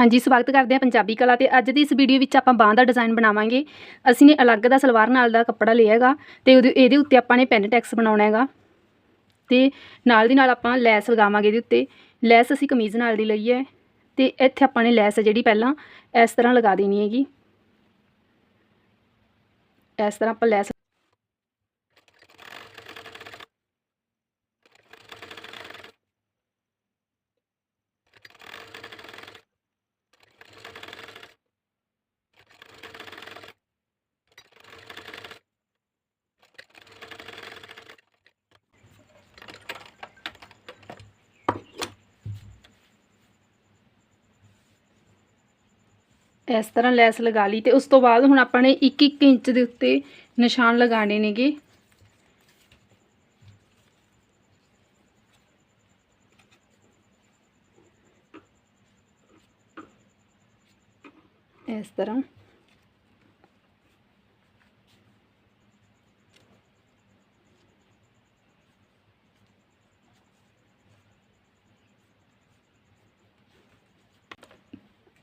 ਹਾਂਜੀ, ਸਵਾਗਤ ਕਰਦੇ ਹਾਂ ਪੰਜਾਬੀ ਕਲਾ ਤੇ ਅੱਜ ਦੀ ਇਸ ਵੀਡੀਓ ਵਿੱਚ ਆਪਾਂ ਬਾਂਹ ਦਾ ਡਿਜ਼ਾਈਨ ਬਣਾਵਾਂਗੇ। ਅਸੀਂ ਨੇ ਅਲੱਗ ਦਾ ਸਲਵਾਰ ਨਾਲ ਦਾ ਕੱਪੜਾ ਲਿਆ ਹੈਗਾ ਤੇ ਉਹਦੇ, ਇਹਦੇ ਉੱਤੇ ਆਪਾਂ ਨੇ ਪੈਨ ਟੈਕਸ ਬਣਾਉਣਾ ਹੈਗਾ। ਤੇ ਨਾਲ ਦੀ ਨਾਲ ਆਪਾਂ ਲੈਸ ਲਗਾਵਾਂਗੇ ਇਹਦੇ ਉੱਤੇ। ਲੈਸ ਅਸੀਂ ਕਮੀਜ਼ ਨਾਲ ਦੀ ਲਈ ਹੈ ਤੇ ਇੱਥੇ ਆਪਾਂ ਨੇ ਲੈਸ ਜਿਹੜੀ ਪਹਿਲਾਂ ਇਸ ਤਰ੍ਹਾਂ ਲਗਾ ਦੇਣੀ ਹੈਗੀ। ਇਸ ਤਰ੍ਹਾਂ ਆਪਾਂ ਲੈਸ ਇਸ ਤਰ੍ਹਾਂ ਲੈਸ ਲਗਾ ਲਈ ਤੇ ਉਸ ਤੋਂ ਬਾਅਦ ਹੁਣ ਆਪਾਂ ਨੇ 1-1 ਇੰਚ ਦੇ ਉੱਤੇ ਨਿਸ਼ਾਨ ਲਗਾਣੇ ਨੇਗੇ। ਇਸ ਤਰ੍ਹਾਂ।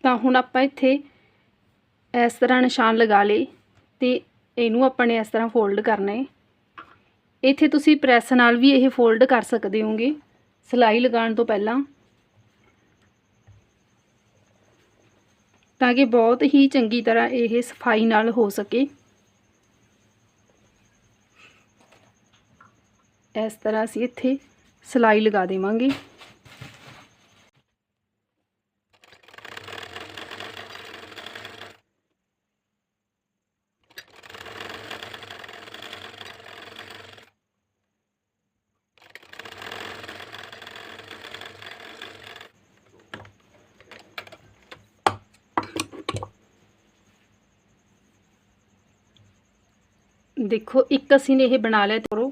ਤਾਂ ਹੁਣ ਆਪਾਂ ਇੱਥੇ ਇਸ ਤਰ੍ਹਾਂ ਨਿਸ਼ਾਨ ਲਗਾ ਲਏ ਤੇ ਇਹਨੂੰ ਆਪਾਂ ਨੇ ਇਸ ਤਰ੍ਹਾਂ ਫੋਲਡ ਕਰਨਾ ਹੈ। ਇੱਥੇ ਤੁਸੀਂ ਪ੍ਰੈਸ ਨਾਲ ਵੀ ਇਹ ਫੋਲਡ ਕਰ ਸਕਦੇ ਹੋਗੇ। ਸਿਲਾਈ ਲਗਾਉਣ ਤੋਂ ਪਹਿਲਾਂ। ਤਾਂ ਕਿ ਬਹੁਤ ਹੀ ਚੰਗੀ ਤਰ੍ਹਾਂ ਇਹ ਸਫ਼ਾਈ ਨਾਲ ਹੋ ਸਕੇ। ਇਸ ਤਰ੍ਹਾਂ ਅਸੀਂ ਇੱਥੇ ਸਿਲਾਈ ਲਗਾ ਦੇਵਾਂਗੇ। ਦੇਖੋ, ਇੱਕ ਅਸੀਂ ਨੇ ਇਹ ਬਣਾ ਲਿਆ ਕਰੋ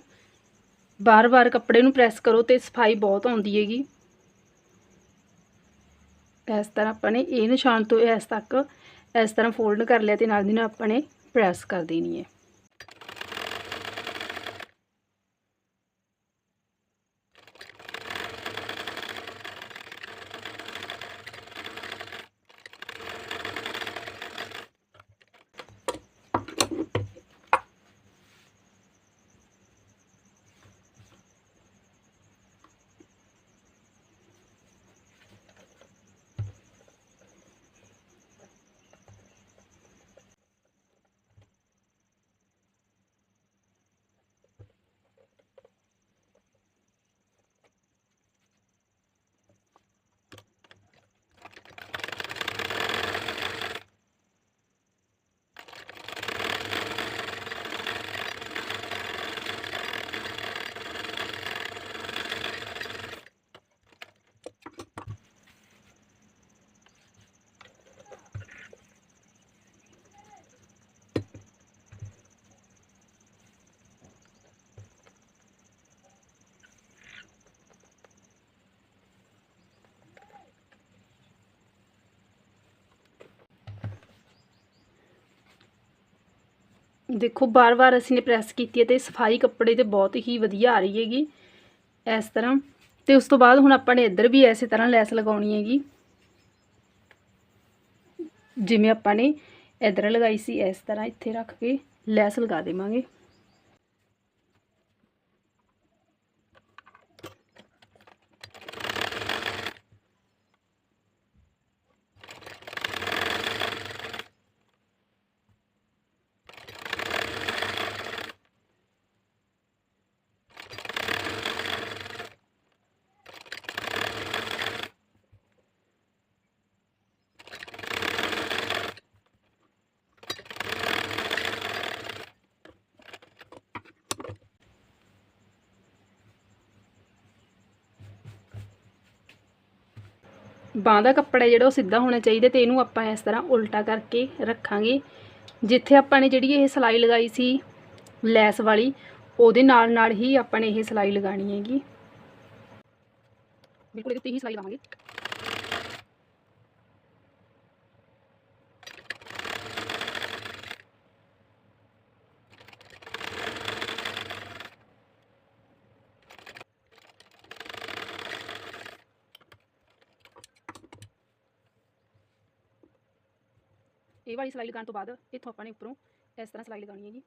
ਬਾਰ-ਬਾਰ ਕੱਪੜੇ ਨੂੰ ਪ੍ਰੈਸ ਕਰੋ ਤੇ ਸਫ਼ਾਈ ਬਹੁਤ ਆਉਂਦੀ ਹੈਗੀ। ਇਸ ਤਰ੍ਹਾਂ ਆਪਾਂ ਨੇ ਇਹ ਨਿਸ਼ਾਨ ਤੋਂ ਇਸ ਤੱਕ ਇਸ ਤਰ੍ਹਾਂ ਫੋਲਡ ਕਰ ਲਿਆ ਤੇ ਨਾਲ ਦੀ ਨਾਲ ਆਪਾਂ ਨੇ ਪ੍ਰੈਸ ਕਰ ਦੇਣੀ ਹੈ। ਦੇਖੋ ਬਾਰ-ਬਾਰ ਅਸੀਂ ਨੇ ਪ੍ਰੈਸ ਕੀਤੀ ਹੈ ਤੇ ਸਫ਼ਾਈ ਕੱਪੜੇ ਤੇ ਬਹੁਤ ਹੀ ਵਧੀਆ ਆ ਰਹੀ ਹੈਗੀ, ਇਸ ਤਰ੍ਹਾਂ। ਤੇ ਉਸ ਤੋਂ ਬਾਅਦ ਹੁਣ ਆਪਾਂ ਨੇ ਇੱਧਰ ਵੀ ਐਸੇ ਤਰ੍ਹਾਂ ਲੈਸ ਲਗਾਉਣੀ ਹੈਗੀ। ਜਿਵੇਂ ਆਪਾਂ ਨੇ ਇੱਧਰ ਲਗਾਈ ਸੀ, ਇਸ ਤਰ੍ਹਾਂ ਇੱਥੇ ਰੱਖ ਕੇ ਲੈਸ ਲਗਾ ਦੇਵਾਂਗੇ। ਬਾਂਹ ਦਾ ਕੱਪੜਾ ਜਿਹੜਾ ਉਹ ਸਿੱਧਾ ਹੋਣਾ ਚਾਹੀਦਾ ਤੇ ਇਹਨੂੰ ਆਪਾਂ ਇਸ ਤਰ੍ਹਾਂ ਉਲਟਾ ਕਰਕੇ ਰੱਖਾਂਗੇ। ਜਿੱਥੇ ਆਪਾਂ ਨੇ ਜਿਹੜੀ ਇਹ ਸਲਾਈ ਲਗਾਈ ਸੀ ਲੈਸ ਵਾਲੀ, ਉਹਦੇ ਨਾਲ ਨਾਲ ਹੀ ਆਪਾਂ ਨੇ ਇਹ ਸਲਾਈ ਲਗਾਣੀ ਹੈਗੀ। ਬਿਲਕੁਲ ਇਹਦੇ ਉੱਤੇ ਹੀ ਸਲਾਈ ਲਾਵਾਂਗੇ। ਇਹ ਵਾਲੀ ਸਿਲਾਈ ਲਗਾਉਣ ਤੋਂ ਬਾਅਦ ਇੱਥੋਂ ਆਪਾਂ ਨੇ ਉੱਪਰੋਂ ਇਸ ਤਰ੍ਹਾਂ ਸਿਲਾਈ ਲਗਾਉਣੀ ਹੈ ਜੀ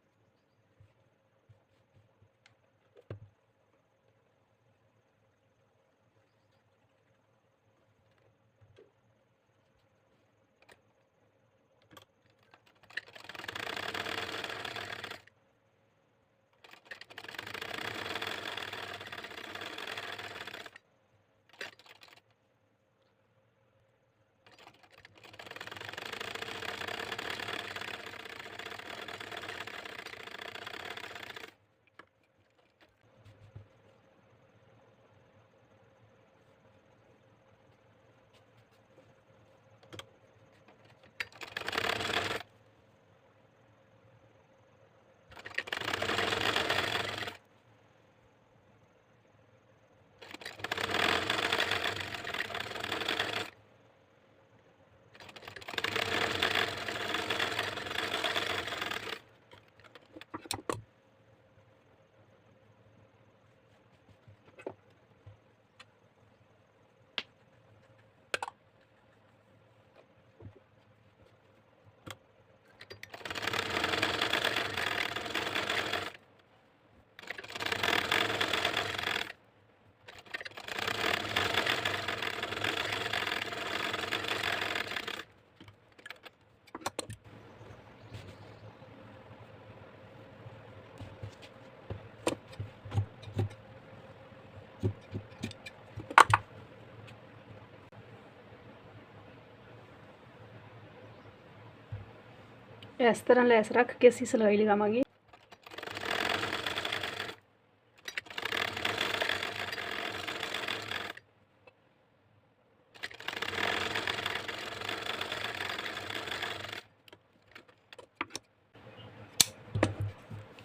ਇਸ ਤਰ੍ਹਾਂ ਲੈਸ ਰੱਖ ਕੇ ਅਸੀਂ ਸਿਲਾਈ ਲਗਾਵਾਂਗੇ।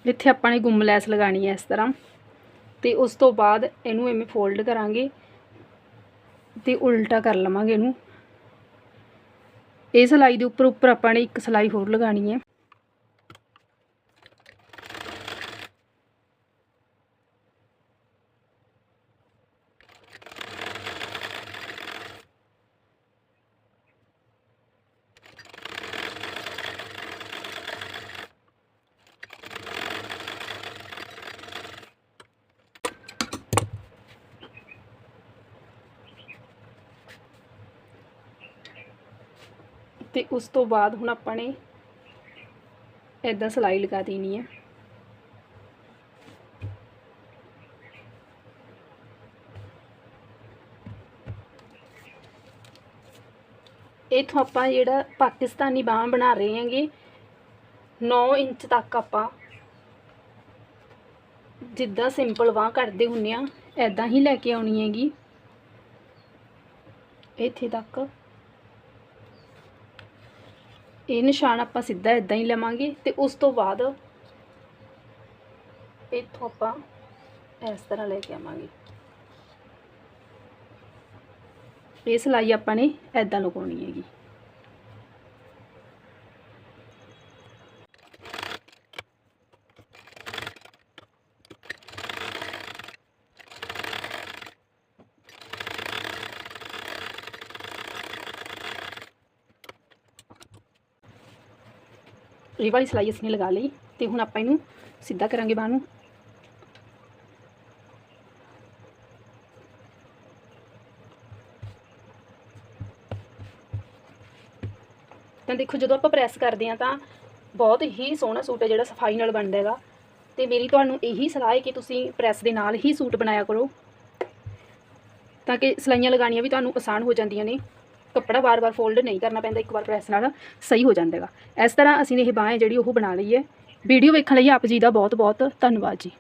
ਇੱਥੇ ਆਪਾਂ ਨੇ ਗੁੰਮ ਲੈਸ ਲਗਾਣੀ ਹੈ ਇਸ ਤਰ੍ਹਾਂ, ਤੇ ਉਸ ਤੋਂ ਬਾਅਦ ਇਹਨੂੰ ਐਵੇਂ ਫੋਲਡ ਕਰਾਂਗੇ ਤੇ ਉਲਟਾ ਕਰ ਲਵਾਂਗੇ ਇਹਨੂੰ। ਇਹ ਸਿਲਾਈ ਦੇ ਉੱਪਰ ਉੱਪਰ ਆਪਾਂ ਨੇ ਇੱਕ ਸਿਲਾਈ ਹੋਰ ਲਗਾਣੀ ਹੈ। ਤੇ ਉਸ ਤੋਂ ਬਾਅਦ ਹੁਣ ਆਪਾਂ ਨੇ ਇਦਾਂ ਸਿਲਾਈ ਲਗਾ ਦੇਣੀ ਹੈ ਇਥੋਂ ਆਪਾਂ ਜਿਹੜਾ ਪਾਕਿਸਤਾਨੀ ਬਾਹਾਂ ਬਣਾ ਰਹੇ ਹਾਂਗੇ 9 ਇੰਚ ਤੱਕ ਆਪਾਂ ਜਿੱਦਾਂ ਸਿੰਪਲ ਬਾਹ ਕਰਦੇ ਹੁੰਨੇ ਆ ਐਦਾਂ ਹੀ ਲੈ ਕੇ ਆਉਣੀ ਹੈਗੀ। ਇੱਥੇ ਤੱਕ ਇਹ ਨਿਸ਼ਾਨ ਆਪਾਂ ਸਿੱਧਾ ਇਦਾਂ ਹੀ ਲਵਾਂਗੇ ਤੇ ਉਸ ਤੋਂ ਬਾਅਦ ਇੱਥੋਂ ਆਪਾਂ ਇਸ ਤਰ੍ਹਾਂ ਲੈ ਕੇ ਆਵਾਂਗੇ। ਇਹ ਸਿਲਾਈ ਆਪਾਂ ਨੇ ਇਦਾਂ ਲਗਾਉਣੀ ਹੈਗੀ। ਇਹ ਵਾਲੀ ਸਿਲਾਈ ਅਸੀਂ ਨੇ ਲਗਾ ਲਈ ਤੇ ਹੁਣ ਆਪਾਂ ਇਹਨੂੰ ਸਿੱਧਾ ਕਰਾਂਗੇ ਬਾਹ ਨੂੰ। ਤਾਂ ਦੇਖੋ, ਜਦੋਂ ਆਪਾਂ ਪ੍ਰੈਸ ਕਰਦੇ ਆ ਤਾਂ ਬਹੁਤ ਹੀ ਸੋਹਣਾ ਸੂਟ ਹੈ ਜਿਹੜਾ ਸਫ਼ਾਈ ਨਾਲ ਬਣਦਾ ਹੈਗਾ। ਤੇ ਮੇਰੀ ਤੁਹਾਨੂੰ ਇਹੀ ਸਲਾਹ ਹੈ ਕਿ ਤੁਸੀਂ ਪ੍ਰੈਸ ਦੇ ਨਾਲ ਹੀ ਸੂਟ ਬਣਾਇਆ ਕਰੋ। ਤਾਂ ਕਿ ਸਲਾਈਆਂ ਲਗਾਉਣੀਆਂ ਵੀ ਤੁਹਾਨੂੰ ਆਸਾਨ ਹੋ ਜਾਂਦੀਆਂ ਨੇ। ਕੱਪੜਾ ਵਾਰ-ਵਾਰ ਫੋਲਡ ਨਹੀਂ ਕਰਨਾ ਪੈਂਦਾ, ਇੱਕ ਵਾਰ ਪ੍ਰੈਸ ਨਾਲ ਸਹੀ ਹੋ ਜਾਂਦਾ ਹੈਗਾ ਇਸ ਤਰ੍ਹਾਂ ਅਸੀਂ ਨੇ ਇਹ ਬਾਹ ਜਿਹੜੀ ਉਹ ਬਣਾ ਲਈ ਹੈ। ਵੀਡੀਓ ਵੇਖਣ ਲਈ ਆਪ ਜੀ ਦਾ ਬਹੁਤ ਬਹੁਤ ਧੰਨਵਾਦ ਜੀ।